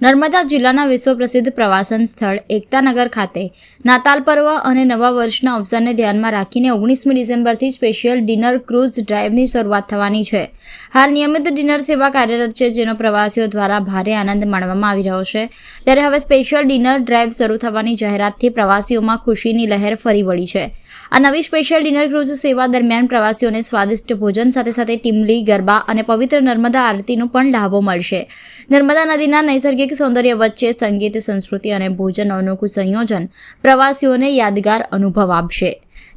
નર્મદા જિલ્લાના વિશ્વ પ્રસિદ્ધ પ્રવાસન સ્થળ એકતાનગર ખાતે નાતાલ પર્વ અને નવા વર્ષના અવસરને ધ્યાનમાં રાખીને ઓગણીસમી ડિસેમ્બરથી સ્પેશિયલ ડિનર ક્રૂઝ ડ્રાઇવની શરૂઆત થવાની છે. હાલ નિયમિત ડિનર સેવા કાર્યરત છે, જેનો પ્રવાસીઓ દ્વારા ભારે આનંદ માણવામાં આવી રહ્યો છે. ત્યારે હવે સ્પેશિયલ ડિનર ડ્રાઇવ શરૂ થવાની જાહેરાતથી પ્રવાસીઓમાં ખુશીની લહેર ફરી વળી છે. આ નવી સ્પેશિયલ ડિનર ક્રુઝ સેવા દરમિયાન પ્રવાસીઓને સ્વાદિષ્ટ ભોજન સાથે સાથે ટીમલી, ગરબા અને પવિત્ર નર્મદા આરતીનો પણ લાભો મળશે. નર્મદા નદીના નૈસર્ગિક સૌંદર્ય વચ્ચે સંગીત, સંસ્કૃતિ અને ભોજનનું અનોખું સંયોજન પ્રવાસીઓને યાદગાર અનુભવ આપશે.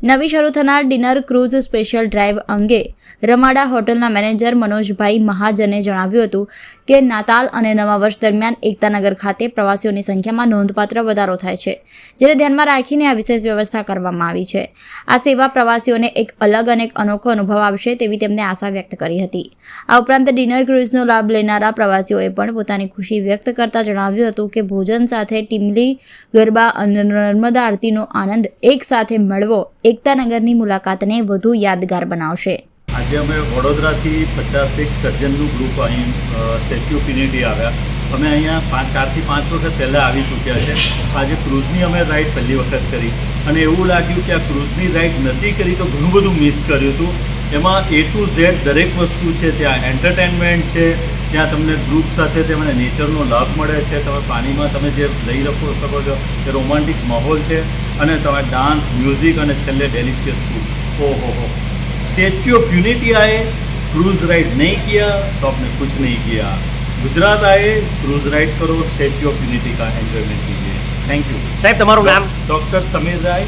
નવી શરૂ થનાર ડિનર ક્રૂઝ સ્પેશિયલ ડ્રાઈવ અંગે રમાડા હોટલના મેનેજર મનોજભાઈ મહાજને જણાવ્યું હતું કે નાતાલ અને નવા વર્ષ દરમિયાન એકતાનગર ખાતે પ્રવાસીઓની સંખ્યામાં નોંધપાત્ર વધારો થાય છે, જેને ધ્યાનમાં રાખીને આ વિશેષ વ્યવસ્થા કરવામાં આવી છે. આ સેવા પ્રવાસીઓને એક અલગ અને એક અનોખો અનુભવ આપશે તેવી તેમને આશા વ્યક્ત કરી હતી. આ ઉપરાંત ડિનર ક્રૂઝનો લાભ લેનારા પ્રવાસીઓએ પણ પોતાની ખુશી વ્યક્ત કરતા જણાવ્યું હતું કે ભોજન સાથે ટીમલી ગરબા અને નર્મદા આરતીનો આનંદ એક સાથે મેળવો એકતાનગરની મુલાકાતને વધુ યાદગાર બનાવશે. આજે અમે વડોદરાથી પચાસેક સર્જનનું ગ્રુપ અહીં સ્ટેચ્યુ ઓફ યુનિટી આવ્યા. અમે અહીંયા પાંચ, ચારથી પાંચ વખત પહેલાં આવી ચૂક્યા છે. આજે ક્રૂઝની અમે રાઇડ પહેલી વખત કરી. અને એવું લાગ્યું કે આ ક્રૂઝની રાઇડ નથી કરી તો ઘણું બધું મિસ કર્યું હતું. એમાં એ ટુ ઝેડ દરેક વસ્તુ છે, ત્યાં એન્ટરટેનમેન્ટ છે, ત્યાં તમને ગ્રુપ સાથે તમને નેચરનો લાભ મળે છે. તમે પાણીમાં તમે જે લઈ શકો છો એ રોમાન્ટિક માહોલ છે. અને તમારે ડાન્સ મ્યુઝિક અને છેલ્લે ડેલિશિયસ ફૂડ ઓહો હો. હો સ્ટેચ્યુ ઓફ યુનિટી આએ ક્રૂઝ રાઇડ નહીં કિયા તો આપને કુછ નહીં કિયા. ગુજરાત આએ ક્રૂઝ રાઇડ કરો સ્ટેચ્યુ ઓફ યુનિટી કા એન્જોયમેન્ટ કીજીએ થેન્ક યુ સાહેબ તમારું નામ? ડૉક્ટર સમીર રાય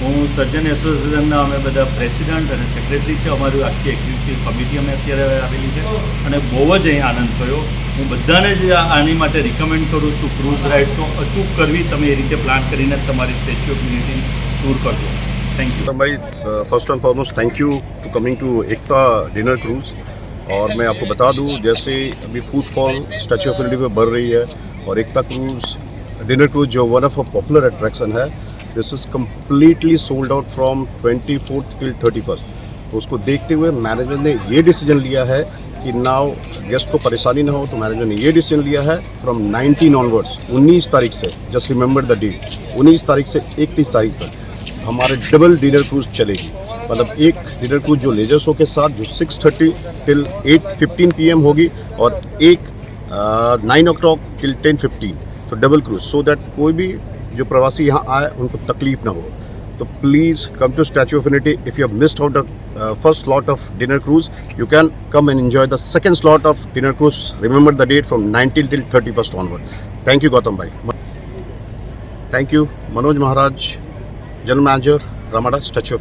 હું સર્જન એસોસિએશનના અમે બધા પ્રેસિડન્ટ અને સેક્રેટરી છે. અમારી આખી એક્ઝિક્યુટિવ કમિટી અમે અત્યારે આવેલી છે. અને બહુ જ અહીં આનંદ થયો. હું બધાને જ આ- આની માટે રિકમેન્ડ કરું છું ક્રૂઝ રાઇડ તો અચૂક કરવી તમે એ રીતે પ્લાન કરીને જ તમારી સ્ટેચ્યુ ઓફ યુનિટી ટૂર કરજો થેન્ક યુ भाई first and foremost thank you to coming to Ekta dinner cruise और मैं आपको बता दूं जैसे अभी फुटफॉल स्टैचू ऑफ यूनिटी पे बढ़ रही है और एकता क्रूज डिनर क्रूज जो one of a popular attraction है this is completely sold out from twenty fourth till thirty first तो उसको देखते हुए मैनेजर ने ये डिसीजन लिया है कि नाव गेस्ट को परेशानी ना हो तो मैनेजर ने ये डिसीज़न लिया है फ्रॉम 19 ऑनवर्ड्स 19 तारीख से जस्ट रिमेंबर द डेट 19 तारीख से 31 तारीख तक, हमारे डबल डिनर क्रूज चलेगी। मतलब एक डिनर क्रूज जो लेजर शो के साथ, जो 6:30 टिल 8:15 पीएम होगी, और एक नाइन ओ क्लॉक टिल 10:15 तो डबल क्रूज सो दैट कोई भी जो प्रवासी यहाँ आए, उनको तकलीफ़ ना हो। So please come to Statue of Unity. If you have missed out the uh, first slot of dinner cruise, you can come and enjoy the second slot of dinner cruise. Remember the date from 19 till 31st onward. Thank you, Gautam Bhai. Thank you, Manoj Maharaj, General Manager, Ramada, Statue of